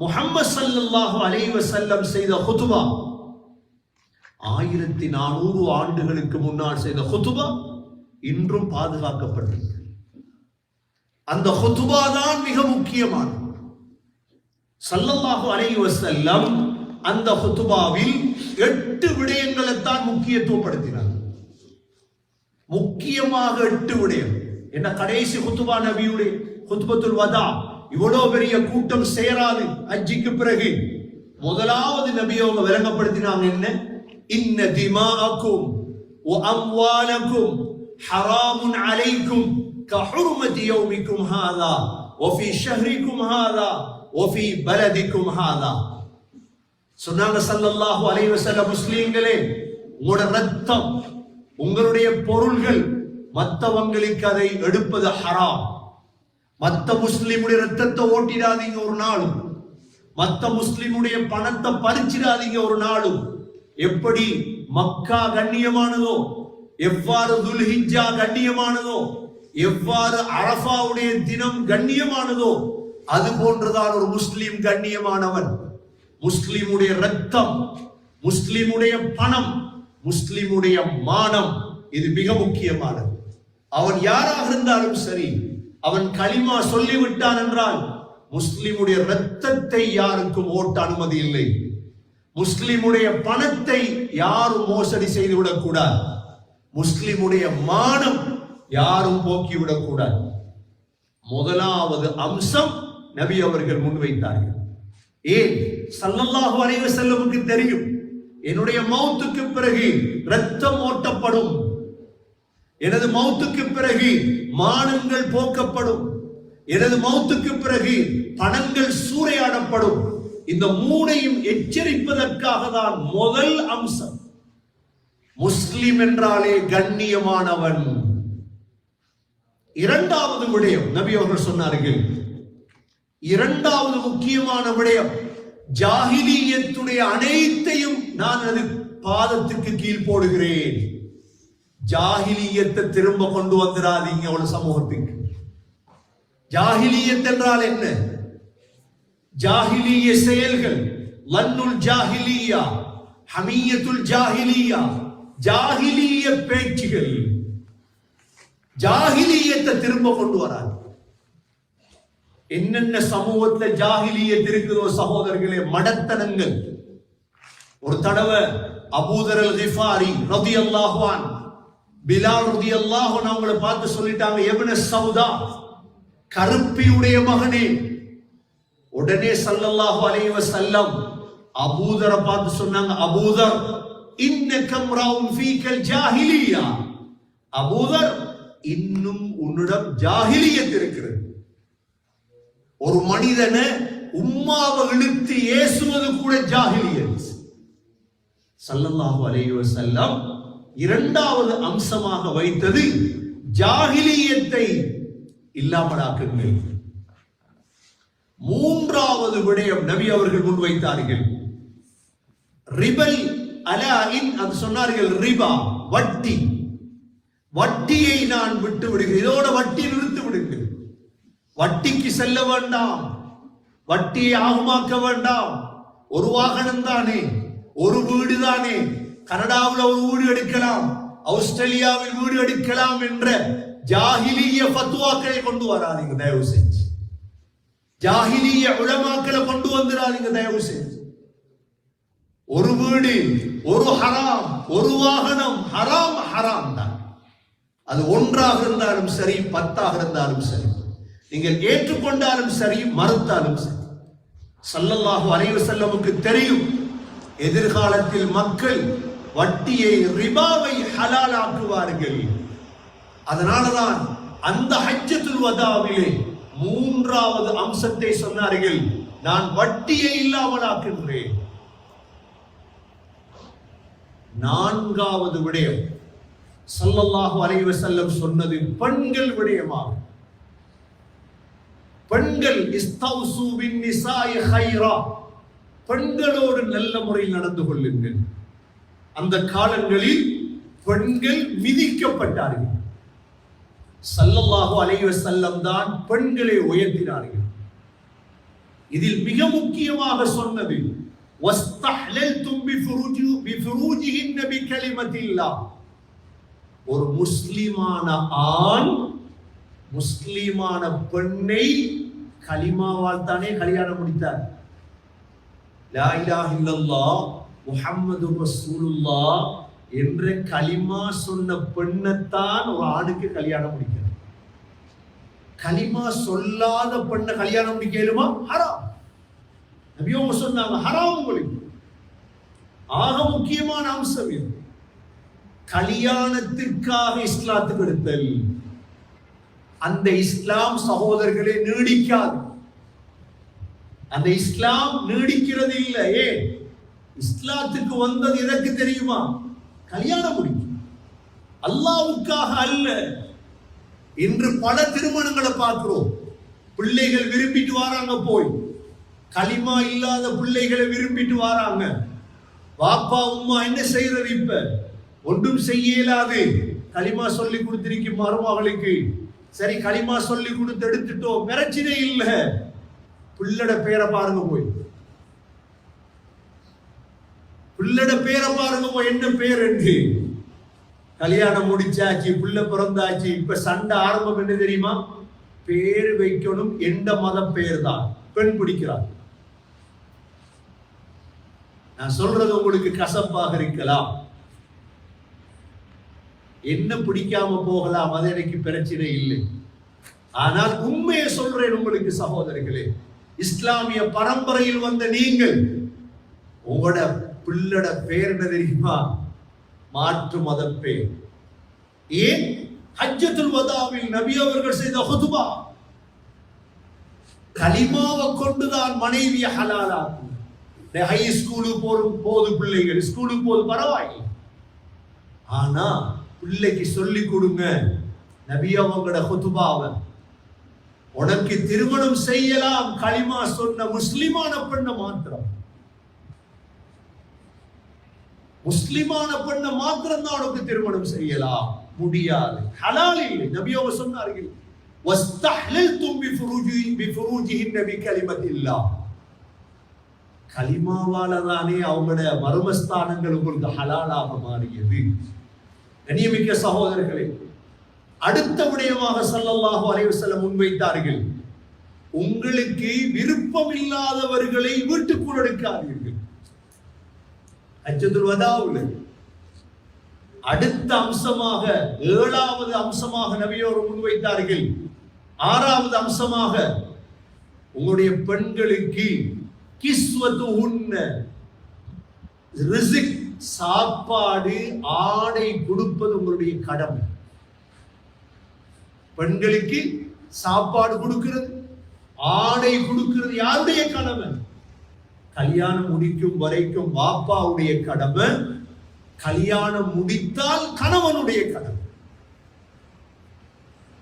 முஹம்மது ஸல்லல்லாஹு அலைவ செல்லம் செய்த ஹுதுபா ஆயிரத்தி நானூறு ஆண்டுகளுக்கு முன்னால் செய்த ஹுதுபா இன்றும் பாதுகாக்கப்பட்டிருக்கு. அந்த ஹுதுபா தான் மிக முக்கியமானது. சல்லல்லாஹு அலைவ செல்லம் அந்த ஹுதுபாவில் எட்டு விடயங்களைத்தான் முக்கியத்துவப்படுத்தினார். முக்கியமாக எட்டு விடயம். என்ன கடைசி ஹுத்துபா நபியுடைய ஹுத்பத்துல் வதா. இவ்வளவு பெரிய கூட்டம் சேராது ஹஜ்ஜிக்கு பிறகு முதலாவது நபி அவங்க விளங்கப்படுத்தினாங்க என்ன இன்ன திமாஅக்கும் வ அம்வாலக்கும் ஹராமுன் அலைக்கும் கஹுர்மதி யௌமிக்கும் ஹாதா وفي شهركم هذا وفي بلدكم هذا சொன்னாங்க ஸல்லல்லாஹு அலைஹி வஸல்லம் முஸ்லிம்களே உங்களோட ரத்தம் உங்களுடைய பொருள்கள் மத்தவங்களுக்கு அதை எடுப்பது ஹராம் மத்த முஸ்லீமுடைய ரத்தத்தை ஓட்டிடாதீங்க ஒரு நாளும். மத்த முஸ்லீமுடைய பணத்தை பறிச்சிடாதீங்க ஒரு நாளும். எப்படி? மக்கா கண்ணியமானதோ? எவ்வாறு துல்ஹிஜா கண்ணியமானதோ? எவ்வாறு அரபாவுடைய தினம் கண்ணியமானதோ? அது போன்றுதான் ஒரு முஸ்லீம் கண்ணியமானவன். முஸ்லீமுடைய ரத்தம் முஸ்லீமுடைய பணம் முஸ்லீமுடைய மானம் இது மிக முக்கியமானது. அவன் யாராக இருந்தாலும் சரி அவன் களிமா சொல்லிவிட்டான் என்றால் முஸ்லிமுடைய ரத்தத்தை யாருக்கும் ஓட்ட அனுமதி இல்லை. முஸ்லிமுடைய பணத்தை யாரும் மோசடி செய்துவிடக் கூடாது. முஸ்லிமுடைய மானம் யாரும் போக்கிவிடக் கூடாது. முதலாவது அம்சம் நபி அவர்கள் முன்வைத்தார்கள் ஏன்? சல்லல்லாஹு அலைஹி செல்லவுக்கு தெரியும். என்னுடைய மௌத்துக்கு பிறகு ரத்தம் ஓட்டப்படும். எனது மௌத்துக்கு பிறகு மானங்கள் போக்கப்படும். எனது மௌத்துக்கு பிறகு பணங்கள் சூறையாடப்படும். இந்த மூனையும் எச்சரிப்பதற்காக தான் முதல் அம்சம். முஸ்லிம் என்றாலே கண்ணியமானவன். இரண்டாவது விடயம் நபி அவர்கள் சொன்னார்கள். இரண்டாவது முக்கியமான விடயம் ஜாகிலியத்துடைய அனைத்தையும் நான் அது பாதத்துக்கு கீழ் போடுகிறேன். ஜாகிலியத்தை திரும்ப கொண்டு வந்துடாதீங்க ஒரு சமூகத்துக்கு. ஜாகிலியத் என்றால் என்ன? ஜாகிலிய செயல்கள். லன்னுல் ஜாகிலியா ஹமியத்துல் ஜாகிலியா ஜாகிலிய பேச்சுகள். ஜாகிலியத்தை திரும்ப கொண்டு வராது. என்னென்ன சமூகத்துல ஜாகிலியத் இருக்குதோ சகோதரர்களே மடத்தனங்கள். ஒரு தடவை அபூதரல் கிஃபாரி ரதி அல்லாஹ்வான் பிலால் ரதி அல்லாஹன் அவங்கள பார்த்து சொல்லிட்டாங்க எவன சவுதா கருப்பியுடைய மகனே. உடனே சல்லல்லாஹு அலைவ சல்லம் அபூதரை பார்த்து சொன்னாங்க அபூதர் இன்னக்கம் ராவும் ஃபீக்கல் ஜாஹிலியா. அபூதர் இன்னும் உன்னிடம் ஜாகிலியத் இருக்கிறது. ஒரு மனிதனை உம்மாவை இழுத்து ஏசுவது கூட ஜாகிலியத் சல்லல்லாஹு அலைவ சல்லம் இரண்டாவது அம்சமாக வைத்தது ஜாகிலியத்தை இல்லாமலாக்குங்கள். மூன்றாவது விடயம் நபி அவர்கள் முன்வைத்தார்கள் ரிபல் அலா இன் அது சொன்னார்கள் ரிபா வட்டி. வட்டியை நான் விட்டு விடுகிறேன். இதோட வட்டி நிறுத்து விடுங்கள். வட்டிக்கு செல்ல வேண்டாம். வட்டியை ஆகமாக்க வேண்டாம். ஒரு வாகனம் தானே. ஒரு வீடு தானே. கனடாவில் ஒரு வீடு எடுக்கலாம் ஆஸ்திரேலியாவில் வீடு எடுக்கலாம் என்ற ஜாகிலிய பத்துவாக்களை கொண்டு வராதீங்க தயவு செஞ்சு. ஜாகிலிய உளமாக்களை கொண்டு வந்துடாதீங்க தயவு செஞ்சு. ஒரு வீடு ஒரு ஹராம் ஒரு வாகனம் ஹராம் ஹராம் தான். அது ஒன்றாக இருந்தாலும் சரி பத்தாக இருந்தாலும் சரி நீங்கள் ஏற்றுக்கொண்டாலும் சரி மறுத்தாலும் சரி. சல்லல்லாஹு அலைவசல்லமுக்கு தெரியும் எதிர்காலத்தில் மக்கள் வட்டியை ரிபாவை ஹலால் ஆக்குவார்கள் அதனாலதான் அந்த ஹஜ்ஜத்துல் வதாவிலே மூன்றாவது அம்சத்தை சொன்னார்கள். நான் வட்டியை இல்லாமல் ஆக்குகிறேன் நான்காவது விடயம். சல்லல்லாஹு அலைவ செல்லம் சொன்னது பெண்கள் விடயமாகும் பெண்கள் இஸ்தௌசு பின் ஹைரா பெண்களோடு நல்ல முறையில் நடந்து கொள்ளுங்கள். அந்த காலங்களில் பெண்கள் மிதிக்கப்பட்டார்கள். சல்லல்லாஹு அலைவ செல்லம் தான் பெண்களை உயர்த்தினார்கள். இதில் மிக முக்கியமாக சொன்னது ஒரு முஸ்லிமான ஆண் முஸ்லிமான பெண்ணை கலிமாவால் தானே கல்யாணம் முடித்தார். லா இலாஹ இல்லல்லாஹ் முஹம்மது ரசூலுல்லா என்ற கலிமா சொன்ன பெண்ணைத்தான் ஒரு ஆணுக்கு கல்யாணம் முடிக்கிறது. கலிமா சொல்லாத பெண்ணை கல்யாணம் முடிக்கலுமா ஹராம். நபியவங்க சொன்னாங்க ஹராம் உங்களுக்கு. ஆக முக்கியமான அம்சம் இது. கல்யாணத்திற்காக இஸ்லாத்துக்கு எடுத்தல் அந்த இஸ்லாம் சகோதரர்களே நீடிக்காது. அந்த இஸ்லாம் நீடிக்கிறது இல்லை. ஏன்? இஸ்லாத்துக்கு வந்தது எதற்கு தெரியுமா? கல்யாணம் முடிக்கும் அல்லாவுக்காக அல்ல. இன்று பல திருமணங்களை பார்க்கிறோம். பிள்ளைகள் விரும்பிட்டு வராங்க போய். களிமா இல்லாத பிள்ளைகளை விரும்பிட்டு வராங்க. வாப்பா உம்மா என்ன செய்யறது இப்ப? ஒன்றும் செய்ய இயலாது. களிமா சொல்லி கொடுத்திருக்கு மருமகளுக்கு. சரி களிமா சொல்லி கொடுத்து எடுத்துட்டோம். பிரச்சனை இல்லை. பிள்ளட பேரை பாருங்க போய். பிள்ளட பேரை பாருங்க என்ன பேர் என்று. கல்யாணம் முடிச்சாச்சு பிள்ளை பிறந்தாச்சு இப்ப சண்டை ஆரம்பம் என்ன தெரியுமா? பேர் வைக்கணும் எந்த மத பேர் தான் பெண் பிடிக்கிறார் நான் சொல்றது உங்களுக்கு கசப்பாக இருக்கலாம். என்ன பிடிக்காம போகலாம் அது எனக்கு பிரச்சனை இல்லை. ஆனால் உண்மையை சொல்றேன் உங்களுக்கு சகோதரர்களே இஸ்லாமிய பரம்பரையில் வந்த நீங்கள் உங்களோட பிள்ளட பேர் என்ன தெரியுமா? மாற்று மத பேர். ஏன்? ஹஜ்ஜத்துல் வதாவில் நபி அவர்கள் செய்த ஹுதுபா. கலிமாவை கொண்டுதான் மனைவிய ஹலாலாக்கும் ஹை ஸ்கூலுக்கு போகும் போது பிள்ளைகள் ஸ்கூலுக்கு போது பரவாயில்லை. ஆனா பிள்ளைக்கு சொல்லி கொடுங்க நபி அவங்களோட ஹுதுபாவை. உனக்கு திருமணம் செய்யலாம் களிமா சொன்ன முஸ்லிமான பெண்ணை மாத்திரம். முஸ்லிமான பெண்ணை மாத்திரம்தான் உனக்கு திருமணம் செய்யலாம். முடியாது. ஹலால் இல்லை நபி அவங்க சொன்னார்கள் வஸ்தஹ்லல்தும் பிஃபுருஜி பிஃபுருஜிஹின்ன பிகலிமத்தில்லாஹ் கலிமாவால தானே அவங்களோட மர்மஸ்தானங்கள் உங்களுக்கு ஹலாலாக மாறியது. கண்ணியமிக்க சகோதரர்களே அடுத்த விடயமாக ஸல்லல்லாஹு அலைஹி செல்ல முன்வைத்தார்கள் உங்களுக்கு விருப்பம் இல்லாதவர்களை வீட்டுக்குள் எடுக்காதீர்கள். ஹஜ்ஜத்துல் வதாவுல அடுத்த அம்சமாக ஏழாவது அம்சமாக நபியோர் முன்வைத்தார்கள். ஆறாவது அம்சமாக உங்களுடைய பெண்களுக்கு கிஸ்வத்து உண்ண சாப்பாடு ஆடை கொடுப்பது உங்களுடைய கடமை. பெண்களுக்கு சாப்பாடு கொடுக்கிறது ஆடை கொடுக்கிறது யாருடைய கடமை? கல்யாணம் முடிக்கும் வரைக்கும் வாப்பாவுடைய கடமை கல்யாணம் முடித்தால் கணவனுடைய கடமை.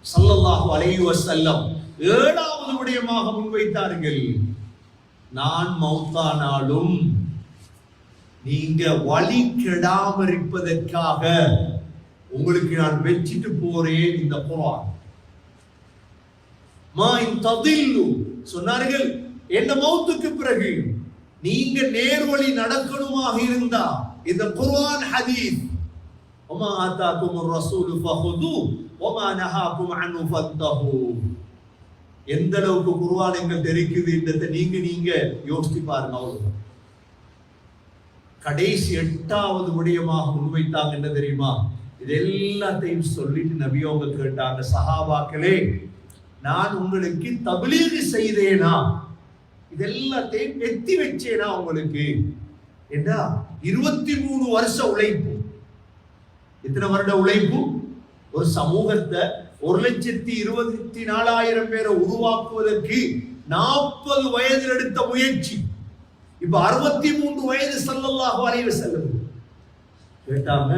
சல்லல்லாஹு அலையுவ செல்லம் ஏழாவது விடயமாக முன்வைத்தார்கள். நான் மௌத்தானாலும் நீங்க வழி கெடாம இருப்பதற்காக உங்களுக்கு நான் வச்சுட்டு போறேன் இந்த குரான். மா இன் சொன்னார்கள் என்ன மௌத்துக்கு பிறகு நீங்க நேர்வழி நடக்கணுமாக இருந்தா இந்த குர்ஆன் ஹதீஸ் وما آتاكم الرسول فخذوه وما نهاكم عنه فانتهوا எந்த அளவுக்கு குர்ஆன் எங்கள் தெரிக்குதுன்றதை நீங்க நீங்க யோசித்து பாருங்க அவ்வளவுதான் கடைசி எட்டாவது விடயமாக முன்வைத்தாங்க என்ன தெரியுமா இது எல்லாத்தையும் சொல்லிட்டு நபி அவங்க கேட்டாங்க சஹாபாக்களே நான் உங்களுக்கு தபிலீகு செய்தேனா இது எல்லாத்தையும் எத்தி வச்சேனா உங்களுக்கு? என்ன இருபத்தி மூணு வருஷ உழைப்பு. எத்தனை வருட உழைப்பு? ஒரு சமூகத்தை ஒரு லட்சத்தி இருபத்தி நாலாயிரம் பேரை உருவாக்குவதற்கு நாற்பது வயதில் எடுத்த முயற்சி. இப்ப அறுபத்தி மூன்று வயது சல்லல்லாஹு வரைய செல்லும் கேட்டாங்க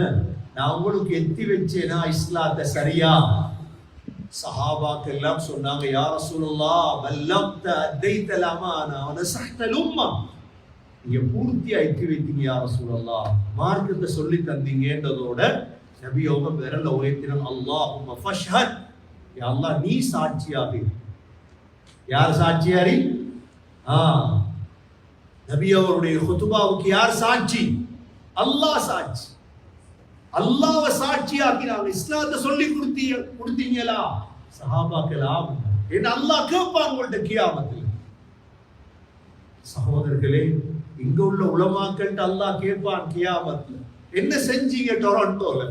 நான் உங்களுக்கு எத்தி வச்சேனா இஸ்லாத்தை சரியா? சஹாபாக்கு எல்லாம் சொன்னாங்க யார சொல்லலா வல்லம் அத்தைத லமானா வ நஸஹ்த நீங்க பூர்த்தியா எத்தி வைத்தீங்க யார சொல்லலா மார்க்கத்தை சொல்லி தந்தீங்கன்றதோட நபியோக விரல உயர்த்தினாங்க அல்லாஹும்ம ஃபஷ்ஹத். யா அல்லாஹ் நீ சாட்சியாக யார் சாட்சியாரி? ஆ. நபி அவருடைய ஹுதுபாவுக்கு யார் சாட்சி? அல்லாஹ் சாட்சி. அல்லாஹ்வை சாட்சியாக்கினாங்க இஸ்லாத்தை சொல்லி கொடுத்தீங்க கொடுத்தீங்களா? சஹாபாக்கலாம் என்ன அல்லாஹ் கேட்பான் உங்கள்ட்ட கியாமத்தில். சகோதரர்களே இங்க உள்ள உலமாக்கள்கிட்ட அல்லாஹ் கேட்பான் கியாமத்தில். என்ன செஞ்சீங்க டொரண்டோல?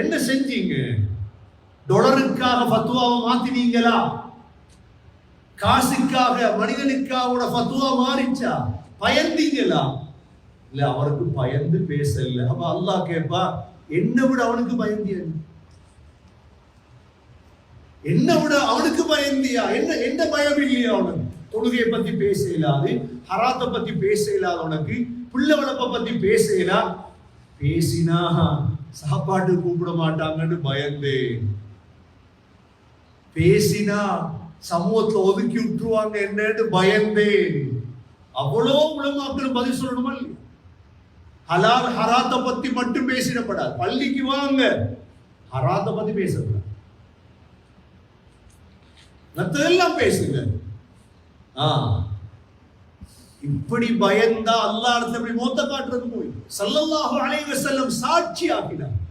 என்ன செஞ்சீங்க? டொலருக்காக ஃபத்வாவை மாத்தினீங்களா? காசுக்காக மனிதனுக்காக ஃபத்வா மாறிச்சா? பயந்தீங்களா? இல்ல அவருக்கு பயந்து பேசல. அப்ப அல்லாஹ் கேட்பா என்ன விட அவனுக்கு பயந்தியா என்ன விட அவனுக்கு பயந்தியா? என்ன என்ன பயம் இல்லையா அவனுக்கு? தொழுகையை பத்தி பேச இயலாது ஹராத்தை பத்தி பேச இயலாது உனக்கு. பிள்ளை வளர்ப்பை பத்தி பேச இயலா பேசினா சாப்பாட்டு கூப்பிட மாட்டாங்கன்னு பயந்து. பேசினா சமூகத்துல ஒதுக்கி விட்டுருவாங்க என்னன்னு பயந்தேன் அவ்வளோ உலமாக்கள் பதில் சொல்லணுமா இல்லையா? ஹலால் ஹராத்தை பத்தி மட்டும் பேசிடப்படாது. பள்ளிக்கு வாங்க. ஹராத்தை பத்தி பேசக்கூடாது. மத்ததெல்லாம் பேசுங்க. ஆ. இப்படி பயந்தா அல்லாஹ் இடத்துல இப்படி மோத்த காட்டுறது போய். சல்லல்லாஹு அலைவ செல்லம் சாட்சி ஆக்கினார்.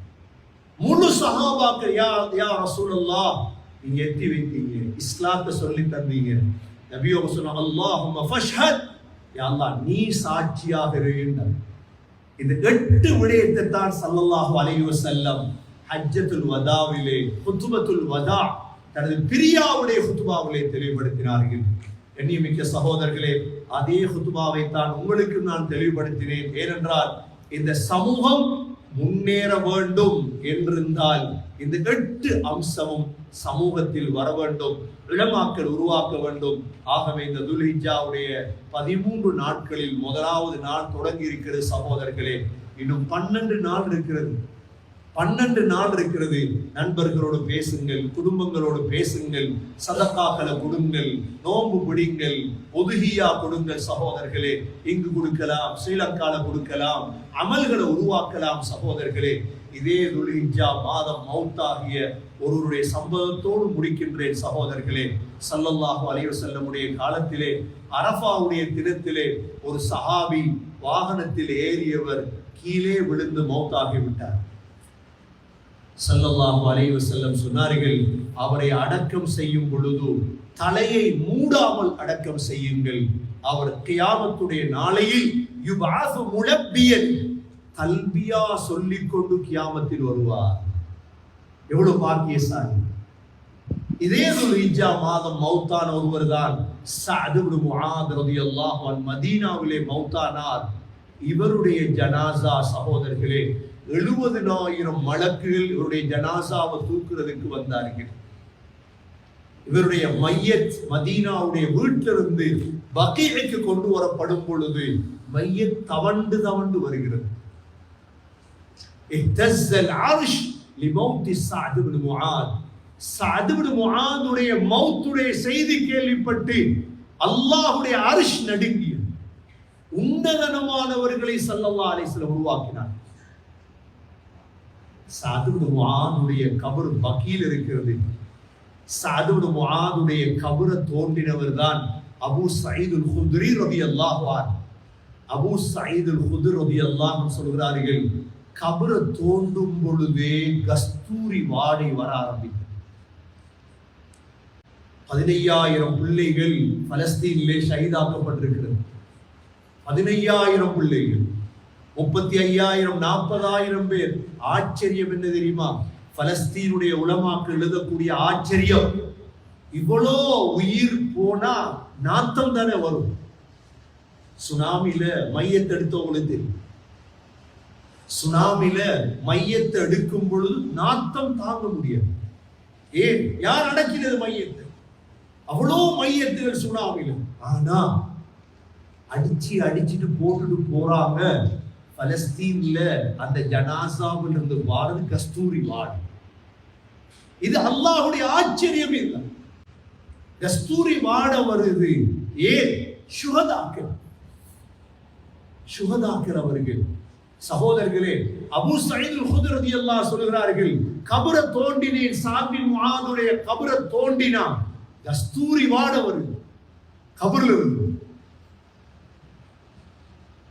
முழு சஹாபாக்கள் யா யா ரசூலல்லா நீங்க எத்தி வைத்தீங்க. இஸ்லாத்தை சொல்லி தந்தீங்க. நபியோக சொன்ன அல்லாஹ் ஃபஷ்ஹத். யா அல்லாஹ் நீ சாட்சியாக இருந்தார் இந்த எட்டு விடயத்தை தான் சல்லல்லாஹு அலைஹி வஸல்லம் ஹஜ்ஜத்துல் வதாவிலே குத்துபத்துல் வதா தனது பிரியாவுடைய குத்துபாவிலே தெளிவுபடுத்தினார்கள். எண்ணியமிக்க சகோதரர்களே அதே குத்துபாவை தான் உங்களுக்கு நான் தெளிவுபடுத்தினேன். ஏனென்றால் இந்த சமூகம் முன்னேற வேண்டும் என்றிருந்தால் இந்த எட்டு அம்சமும் சமூகத்தில் வர வேண்டும் இளமாக்கல் உருவாக்க வேண்டும். ஆகவே இந்த துல்ஹிஜாவுடைய பதிமூன்று நாட்களில் முதலாவது நாள் தொடங்கி இருக்கிறது சகோதரர்களே. இன்னும் பன்னெண்டு நாள் இருக்கிறது. பன்னெண்டு நாள் இருக்கிறது. நண்பர்களோடு பேசுங்கள் குடும்பங்களோடு பேசுங்கள் சதக்காக்களை கொடுங்கள் நோன்பு பிடிங்கள் ஒதுகியா கொடுங்கள் சகோதரர்களே. இங்கு கொடுக்கலாம் ஸ்ரீலங்கால கொடுக்கலாம் அமல்களை உருவாக்கலாம் சகோதரர்களே. இதே துலிஜா மாதம் மௌத்தாகிய ஒருவருடைய சம்பவத்தோடு முடிக்கின்றேன் சகோதரர்களே. சல்லல்லாஹு அலைஹி வஸல்லமுடைய காலத்திலே அரஃபாவுடைய தினத்திலே ஒரு சஹாபி வாகனத்தில் ஏறியவர் கீழே விழுந்து மௌத்தாகிவிட்டார் சல்லல்லாஹு அலைஹி செல்லம் சொன்னார்கள் அவரை அடக்கம் செய்யும் பொழுது தலையை மூடாமல் அடக்கம் செய்யுங்கள். அவர் கியாமத்துடைய நாளையில் யுபாசு முழப்பியன் கல்வியா சொல்லிக்கொண்டு கியாமத்தில் வருவார். எவ்வளவு பாக்கியசாலி. இதே துல்ஹிஜ்ஜா மாதம் மௌத்தான ஒருவர் தான் சஅத் இப்னு முஆத் மதீனாவிலே மௌத்தானார். இவருடைய ஜனாசா சகோதரர்களே எழுபதினாயிரம் மலக்குகள் இவருடைய ஜனாசாவை தூக்குறதுக்கு வந்தார்கள். இவருடைய மையத் மதீனாவுடைய வீட்டிலிருந்து பகீக்கு கொண்டு வரப்படும் பொழுது மையத் தவண்டு தவண்டு வருகிறது. اهتز العرش لموت سعد بن معاذ சஅத் இப்னு முஆதுடைய மௌத்துடைய செய்தி கேள்விப்பட்டு அல்லாஹ்வுடைய அரிஷ் நடுங்கியது உன்னதனமானவர்களை ஸல்லல்லாஹு அலைஹி வஸல்லம் உருவாக்கினார் சஅத் இப்னு முஆதுடைய கபர் பக்கீல் இருக்கிறது சஅத் இப்னு முஆதுடைய கபரை தோண்டினவர் தான் அபூ சயீதுல் குத்ரி ரலியல்லாஹு அன்ஹு அபூ சயீதுல் குத்ரி ரலியல்லாஹு அன்ஹு சொல்கிறார்கள் கபரை தோண்டும் பொழுதே கஸ்தூரி வாடை வர ஆரம்பித்தது. பதினையாயிரம் பிள்ளைகள் பலஸ்தீனிலே ஷைதாக்கப்பட்டிருக்கிறது பதினையாயிரம் பிள்ளைகள் முப்பத்தி ஐயாயிரம் நாற்பதாயிரம் பேர். ஆச்சரியம் என்ன தெரியுமா? பலஸ்தீனுடைய உளமாக்கு எழுதக்கூடிய ஆச்சரியம் இவ்வளோ உயிர் போனா நாத்தம் தானே வரும். சுனாமில மையத்தை எடுத்தவங்களுக்கு தெரியும் சுனாமில மையத்தை எடுக்கும் பொழுது நாத்தம் தாங்க முடியாது. ஏன்? யார் அடக்கினது மையத்தை? அவ்வளோ மையத்துகள் சுனாமில. ஆனா அடிச்சு அடிச்சுட்டு போட்டுட்டு போறாங்க பலஸ்தீன்ல அந்த ஜனாசாவில் இருந்து வாடுறது கஸ்தூரி வாடு இது அல்லாஹுடைய ஆச்சரியம் இல்லை. கஸ்தூரி வாட வருது. ஏன்? சுகதாக்கள் சுகதாக்கள் அவர்கள் சகோதரர்களே அபு சைது ஹுதர் அல்லாஹ் சொல்கிறார்கள் கபரை தோண்டினேன் சாபி முகாதுடைய கபர தோண்டினா கஸ்தூரி வாட வருது கபர்ல இருந்து.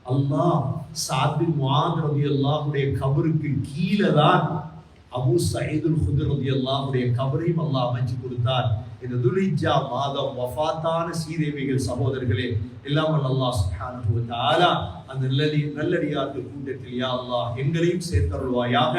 அல்லாஹ் சாத்பின் முஆத் ரலியல்லாஹுடைய கபருக்கு கீழே தான் அபு சைது ஹுதுரதி அல்லாவுடைய கபரையும் அல்லாஹ் அமைச்சு கொடுத்தார் இந்த துலிஜா மாதம் வஃபாத்தான சீதேவிகள் சகோதரர்களே இல்லாமல் அல்லா அல்லாஹ் அந்த நல்லடி நல்லடியார்கள் கூட்டத்தில் யா அல்லாஹ் எங்களையும் சேர்த்தருள்வாயாக.